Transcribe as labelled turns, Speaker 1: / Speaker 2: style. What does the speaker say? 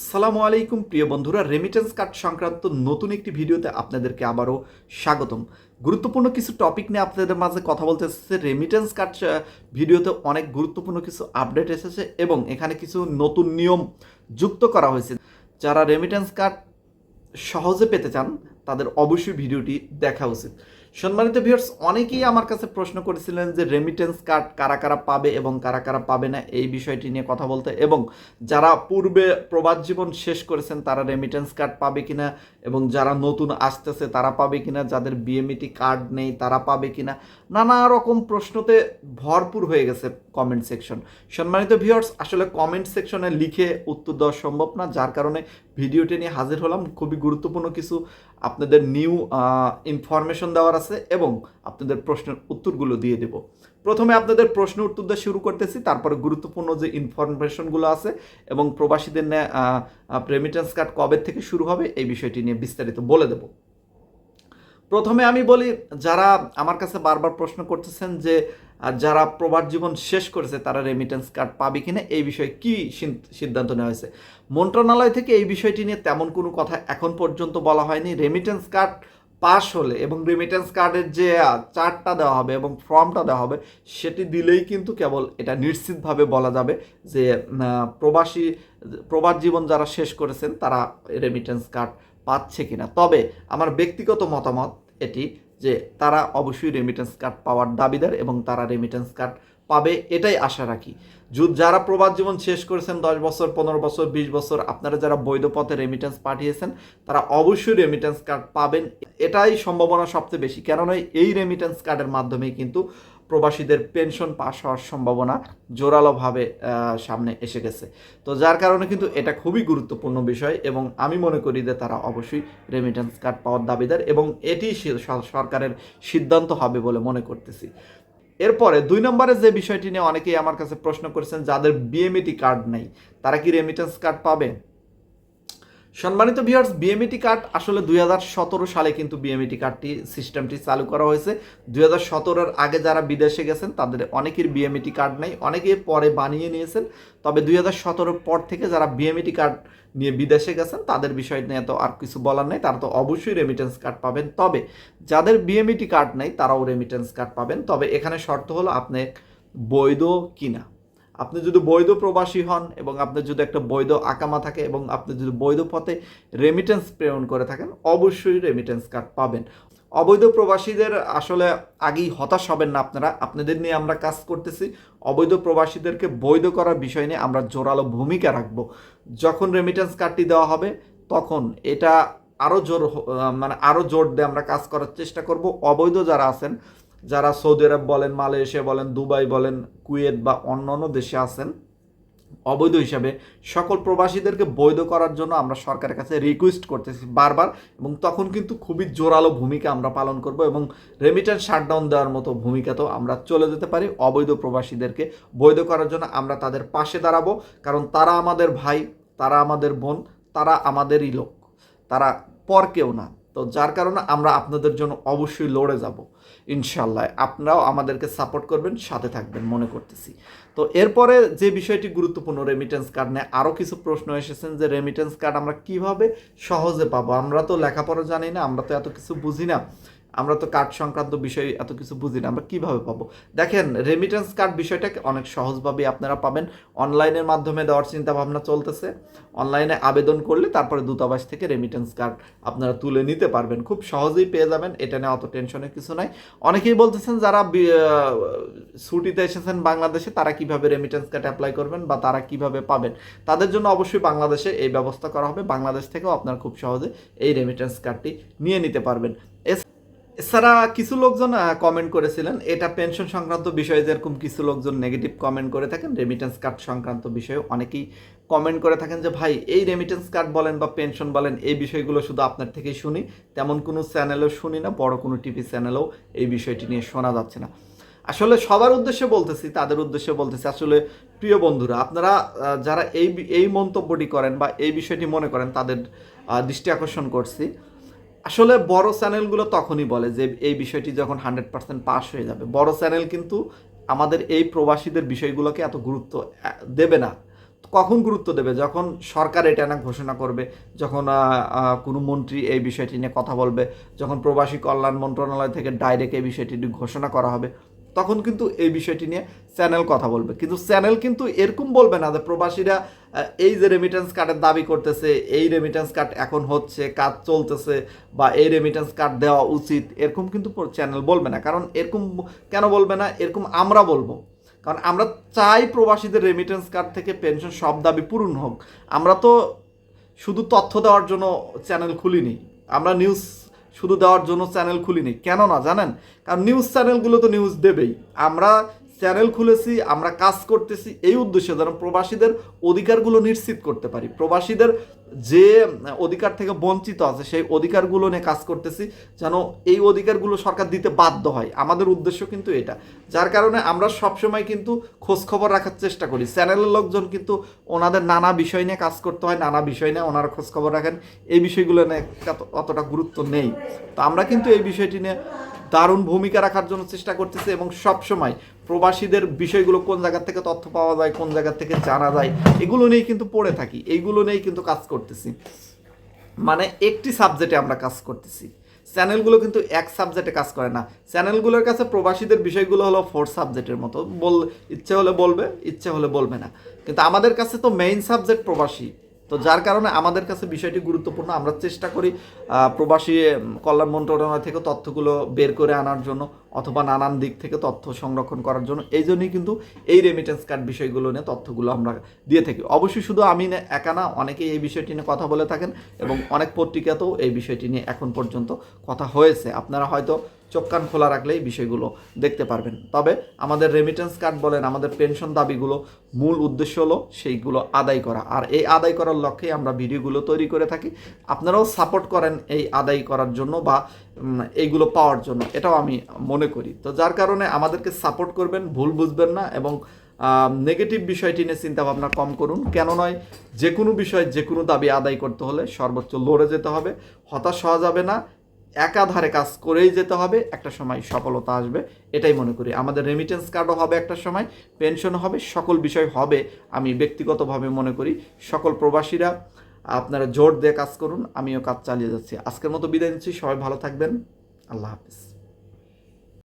Speaker 1: আসসালামু আলাইকুম, প্রিয় বন্ধুরা। রেমিটেন্স কার্ড সংক্রান্ত নতুন একটি ভিডিওতে আপনাদেরকে আবারও স্বাগতম। গুরুত্বপূর্ণ কিছু টপিক নিয়ে আপনাদের মাঝে কথা বলতে এসেছে। রেমিটেন্স কার্ড ভিডিওতে অনেক গুরুত্বপূর্ণ কিছু আপডেট এসেছে এবং এখানে কিছু নতুন নিয়ম যুক্ত করা হয়েছে। যারা রেমিটেন্স কার্ড সহজে পেতে চান, তাদের অবশ্যই ভিডিওটি দেখা উচিত। সম্মানিত ভিউয়ার্স অনেকেই আমার কাছে প্রশ্ন করেছিলেন যে রেমিটেন্স কার্ড কারা কারা পাবে এবং কারা কারা পাবে না এই বিষয়টি নিয়ে কথা বলতে। এবং যারা পূর্বে প্রবাদ জীবন শেষ করেছেন, তারা রেমিটেন্স কার্ড পাবে কিনা? এবং যারা নতুন আসতেছে, তারা পাবে কিনা? যাদের বিএমইটি কার্ড নেই, তারা পাবে কিনা? নানা রকম প্রশ্নতে ভরপুর হয়ে গেছে কমেন্ট সেকশন সম্মানিত ভিউয়ার্স আসলে কমেন্ট সেকশনে লিখে উত্তর দেওয়া সম্ভব না, যার কারণে ভিডিওটি নিয়ে হাজির হলাম। খুবই গুরুত্বপূর্ণ কিছু আপনাদের নিউ ইনফরমেশন দেওয়ার আছে। এবং আপনাদের প্রশ্নের উত্তরগুলো দিয়ে দেব। প্রথমে আপনাদের প্রশ্ন উত্তর দিয়ে শুরু করতেছি, তারপরে গুরুত্বপূর্ণ যে ইনফরমেশনগুলো আছে এবং প্রবাসীদের রেমিটেন্স কার্ড কবে থেকে শুরু হবে এই বিষয়টি নিয়ে বিস্তারিত বলে দেব। প্রথমে আমি বলি, যারা আমার কাছে বারবার প্রশ্ন করতেছেন যে যারা প্রবাস জীবন শেষ করেছে তারা রেমিটেন্স কার্ড পাবে কিনা এই বিষয়ে কি সিদ্ধান্ত নেওয়া হয়েছে? মন্ত্রণালয় থেকে এই বিষয়টি নিয়ে তেমন কোনো কথা এখন পর্যন্ত বলা হয়নি। রেমিটেন্স কার্ড পাস হলে এবং রেমিটেন্স কার্ডের যে চার্টটা দেওয়া হবে এবং ফর্মটা দেওয়া হবে, সেটি দিলেই কিন্তু কেবল এটা নিশ্চিতভাবে বলা যাবে যে প্রবাসী, প্রবাস জীবন যারা শেষ করেছেন, তারা রেমিটেন্স কার্ড পাচ্ছে কিনা। তবে আমার ব্যক্তিগত মতামত এটি যে, তারা অবশ্যই রেমিটেন্স কার্ড পাওয়ার দাবিদার এবং তারা রেমিটেন্স কার্ড পাবে, এটাই আশা রাখি। যারা প্রবাদ জীবন শেষ করেছেন, দশ বছর, পনেরো বছর, বিশ বছর, আপনারা যারা বৈধ পথে রেমিটেন্স পাঠিয়েছেন, তারা অবশ্যই রেমিটেন্স কার্ড পাবেন। এটাই সম্ভাবনা সবচেয়ে বেশি। কেননা, এই রেমিটেন্স কার্ডের মাধ্যমেই কিন্তু প্রবাসীদের পেনশন পাস হওয়ার সম্ভাবনা জোরালোভাবে সামনে এসে গেছে। তো যার কারণে কিন্তু এটা খুবই গুরুত্বপূর্ণ বিষয় এবং আমি মনে করি যে তারা অবশ্যই রেমিটেন্স কার্ড পাওয়ার দাবিদার এবং এটি সরকারের সিদ্ধান্ত হবে বলে মনে করতেছি। এরপরে দুই নম্বরে যে বিষয়টি নিয়ে অনেকেই আমার কাছে প্রশ্ন করেছেন, যাদের বিএমইটি কার্ড নেই, তারা কি রেমিটেন্স কার্ড পাবে? সম্মানিত ভিউয়ার্স বিএমইটি কার্ড আসলে দুই হাজার সতেরো সালে কিন্তু বিএমইটি কার্ডটি সিস্টেমটি চালু করা হয়েছে। দুই হাজার আগে যারা বিদেশে গেছেন, তাদের অনেকের বিএমইটি কার্ড নেই, অনেকে পরে বানিয়ে নিয়েছেন। তবে দুই হাজার পর থেকে যারা বিএমইটি কার্ড নিয়ে বিদেশে গেছেন, তাদের বিষয় নিয়ে তো আর কিছু বলার নেই। তারা তো অবশ্যই রেমিটেন্স কার্ড পাবেন। তবে যাদের বিএমইটি কার্ড নেই, তারাও রেমিটেন্স কার্ড পাবেন। তবে এখানে শর্ত হলো, আপনি বৈধ কিনা। আপনি যদি বৈধ প্রবাসী হন এবং আপনার যদি একটা বৈধ আকামা থাকে এবং আপনি যদি বৈধ পথে রেমিটেন্স প্রেরণ করে থাকেন, অবশ্যই রেমিটেন্স কার্ড পাবেন। অবৈধ প্রবাসীদের আসলে আগেই হতাশ হবেন না আপনারা। আপনাদের নিয়ে আমরা কাজ করতেছি। অবৈধ প্রবাসীদেরকে বৈধ করার বিষয় নিয়ে আমরা জোরালো ভূমিকা রাখব। যখন রেমিটেন্স কার্ডটি দেওয়া হবে, তখন এটা আরও জোর মানে আরও জোর দিয়ে আমরা কাজ করার চেষ্টা করব। অবৈধ যারা আছেন যারা সৌদি আরব বলেন, মালয়েশিয়া বলেন, দুবাই বলেন, কুয়েত বা অন্যান্য দেশে আছেন, অবৈধ হিসাবে সকল প্রবাসীদেরকে বৈধ করার জন্য আমরা সরকারের কাছে রিকোয়েস্ট করতেছি বারবার এবং তখন কিন্তু খুবই জোরালো ভূমিকা আমরা পালন করব এবং রেমিটেন্স শাটডাউন দেওয়ার মতো ভূমিকাতেও আমরা চলে যেতে পারি। অবৈধ প্রবাসীদেরকে বৈধ করার জন্য আমরা তাদের পাশে দাঁড়াবো কারণ তারা আমাদের ভাই, তারা আমাদের বোন, তারা আমাদেরই লোক, তারা পর কেউ না। তো যার কারণে আমরা আপনাদের জন্য অবশ্যই লড়ে যাব। ইনশাল্লাহ আপনারাও আমাদেরকে সাপোর্ট করবেন, সাথে থাকবেন মনে করতেছি। তো এরপরে যে বিষয়টি গুরুত্বপূর্ণ রেমিটেন্স কার্ড নিয়ে আরও কিছু প্রশ্ন এসেছেন যে রেমিটেন্স কার্ড আমরা কীভাবে সহজে পাবো? আমরা তো লেখাপড়া জানি না, আমরা তো এত কিছু বুঝি না। আমরা তো কার্ড সংক্রান্ত বিষয় এত কিছু বুঝি না, আমরা কীভাবে পাবো? দেখেন রেমিটেন্স কার্ড বিষয়টাকে অনেক সহজভাবে আপনারা পাবেন। অনলাইনের মাধ্যমে দেওয়ার চিন্তা ভাবনা চলতেছে। অনলাইনে আবেদন করলে তারপরে দূতাবাস থেকে রেমিটেন্স কার্ড আপনারা তুলে নিতে পারবেন। খুব সহজেই পেয়ে যাবেন, এটা নিয়ে অত টেনশনের কিছু নাই। অনেকেই বলতেছেন যারা ছুটিতে এসেছেন বাংলাদেশে, তারা কীভাবে রেমিটেন্স কার্ড অ্যাপ্লাই করবেন বা তারা কীভাবে পাবেন? তাদের জন্য অবশ্যই বাংলাদেশে এই ব্যবস্থা করা হবে। বাংলাদেশ থেকেও আপনারা খুব সহজে এই রেমিটেন্স কার্ডটি নিয়ে নিতে পারবেন। এছাড়া কিছু লোকজন কমেন্ট করেছিলেন, এটা পেনশন সংক্রান্ত বিষয়ে যেরকম কিছু লোকজন নেগেটিভ কমেন্ট করে থাকেন রেমিটেন্স কার্ড সংক্রান্ত বিষয়ে অনেকেই কমেন্ট করে থাকেন যে, ভাই, এই রেমিটেন্স কার্ড বলেন বা পেনশন বলেন, এই বিষয়গুলো শুধু আপনার থেকেই শুনি, তেমন কোনো চ্যানেলেও শুনি না, বড় কোনো টিভি চ্যানেলেও এই বিষয়টি নিয়ে শোনা যাচ্ছে না। আসলে সবার উদ্দেশ্যে বলতেছি, তাদের উদ্দেশ্যে বলতেছি, আসলে প্রিয় বন্ধুরা, আপনারা যারা এই এই মন্তব্যটি করেন বা এই বিষয়টি মনে করেন, তাদের দৃষ্টি আকর্ষণ করছি। আসলে বড় চ্যানেলগুলো তখনই বলে যে এই বিষয়টি যখন হান্ড্রেড পার্সেন্ট পাস হয়ে যাবে। বড় চ্যানেল কিন্তু আমাদের এই প্রবাসীদের বিষয়গুলোকে এত গুরুত্ব দেবে না। কখন গুরুত্ব দেবে? যখন সরকার এটা না ঘোষণা করবে, যখন কোনো মন্ত্রী এই বিষয়টি নিয়ে কথা বলবে, যখন প্রবাসী কল্যাণ মন্ত্রণালয় থেকে ডাইরেক্ট এই বিষয়টি ঘোষণা করা হবে তখন কিন্তু এই বিষয়টি নিয়ে চ্যানেল কথা বলবে। কিন্তু চ্যানেল কিন্তু এরকম বলবে না যে প্রবাসীরা এই যে রেমিটেন্স কার্ডের দাবি করতেছে, এই রেমিটেন্স কার্ড এখন হচ্ছে, কাজ চলতেছে বা এই রেমিটেন্স কার্ড দেওয়া উচিত, এরকম কিন্তু চ্যানেল বলবে না। কারণ এরকম কেন বলবে না? এরকম আমরা বলব। কারণ আমরা চাই প্রবাসীদের রেমিটেন্স কার্ড থেকে পেনশন সব দাবি পূরণ হোক। আমরা তো শুধু তথ্য দেওয়ার জন্য চ্যানেল খুলিনি। আমরা নিউজ শুধু দেওয়ার জন্য চ্যানেল খুলিনি। কেন না জানেন? কারণ নিউজ চ্যানেলগুলো তো নিউজ দেবেই। আমরা চ্যানেল খুলেছি, আমরা কাজ করতেছি, এই উদ্দেশ্যে যেন প্রবাসীদের অধিকারগুলো নিশ্চিত করতে পারি। প্রবাসীদের যে অধিকার থেকে বঞ্চিত আছে, সেই অধিকারগুলো নিয়ে কাজ করতেছি, যেন এই অধিকারগুলো সরকার দিতে বাধ্য হয়। আমাদের উদ্দেশ্য কিন্তু এটা। যার কারণে আমরা সবসময় কিন্তু খোঁজখবর রাখার চেষ্টা করি। চ্যানেলের লোকজন কিন্তু ওনাদের নানা বিষয় নিয়ে কাজ করতে হয়, নানা বিষয় নিয়ে ওনারা খোঁজখবর রাখেন। এই বিষয়গুলো নিয়ে অতটা গুরুত্ব নেই। তো আমরা কিন্তু এই বিষয়টি নিয়ে দারুণ ভূমিকা রাখার জন্য চেষ্টা করতেছি এবং সব সময় প্রবাসীদের বিষয়গুলো কোন জায়গা থেকে তথ্য পাওয়া যায়, কোন জায়গা থেকে জানা যায়, এগুলো নিয়েই কিন্তু পড়ে থাকি এইগুলো নিয়েই কিন্তু কাজ করতেছি। মানে একটি সাবজেক্টে আমরা কাজ করতেছি। চ্যানেলগুলো কিন্তু এক সাবজেক্টে কাজ করে না। চ্যানেলগুলোর কাছে প্রবাসীদের বিষয়গুলো হলো ফোর সাবজেক্টের মতো। বল, ইচ্ছে হলে বলবে, ইচ্ছে হলে বলবে না। কিন্তু আমাদের কাছে তো মেইন সাবজেক্ট প্রবাসী। তো যার কারণে আমাদের কাছে বিষয়টি গুরুত্বপূর্ণ। আমরা চেষ্টা করি প্রবাসী কল্যাণ মন্ত্রণালয় থেকে তথ্যগুলো বের করে আনার জন্য অথবা নানান দিক থেকে তথ্য সংরক্ষণ করার জন্য। এই জন্যই কিন্তু এই রেমিটেন্স কার্ড বিষয়গুলো নিয়ে তথ্যগুলো আমরা দিয়ে থাকি। অবশ্যই শুধু আমি একা না, অনেকেই এই বিষয়টি নিয়ে কথা বলে থাকেন এবং অনেক পত্রিকাতেও এই বিষয়টি নিয়ে এখন পর্যন্ত কথা হয়েছে। আপনারা হয়তো চোখ কান খোলা রাখলেই বিষয়গুলো দেখতে পারবেন। তবে আমাদের রেমিটেন্স কার্ড বলেন, আমাদের পেনশন দাবিগুলো, মূল উদ্দেশ্য হলো সেইগুলো আদায় করা। আর এই আদায় করার লক্ষ্যে আমরা ভিডিওগুলো তৈরি করে থাকি। আপনারাও সাপোর্ট করেন এই আদায় করার জন্য বা এইগুলো পাওয়ার জন্য। এটাও আমি মনে করি। তো যার কারণে আমাদেরকে সাপোর্ট করবেন, ভুল বুঝবেন না এবং নেগেটিভ বিষয়টি নিয়ে চিন্তা ভাবনা কম করুন। কেন নয়, যে কোনো বিষয় যে কোনো দাবি আদায় করতে হলে সর্বোচ্চ লড়ে যেতে হবে। হতাশ হওয়া যাবে না। একাধারে কাজ করেই যেতে হবে, একটা সময় সফলতা আসবে, এটাই মনে করি। আমাদের রেমিটেন্স কার্ডও হবে একটা সময় পেনশন হবে, সকল বিষয় হবে আমি ব্যক্তিগতভাবে মনে করি। সকল প্রবাসীরা, আপনারা জোর দিয়ে কাজ করুন, আমিও কাজ চালিয়ে যাচ্ছি। আজকের মতো বিদায় নিচ্ছি, সবাই ভালো থাকবেন, আল্লাহ হাফিজ।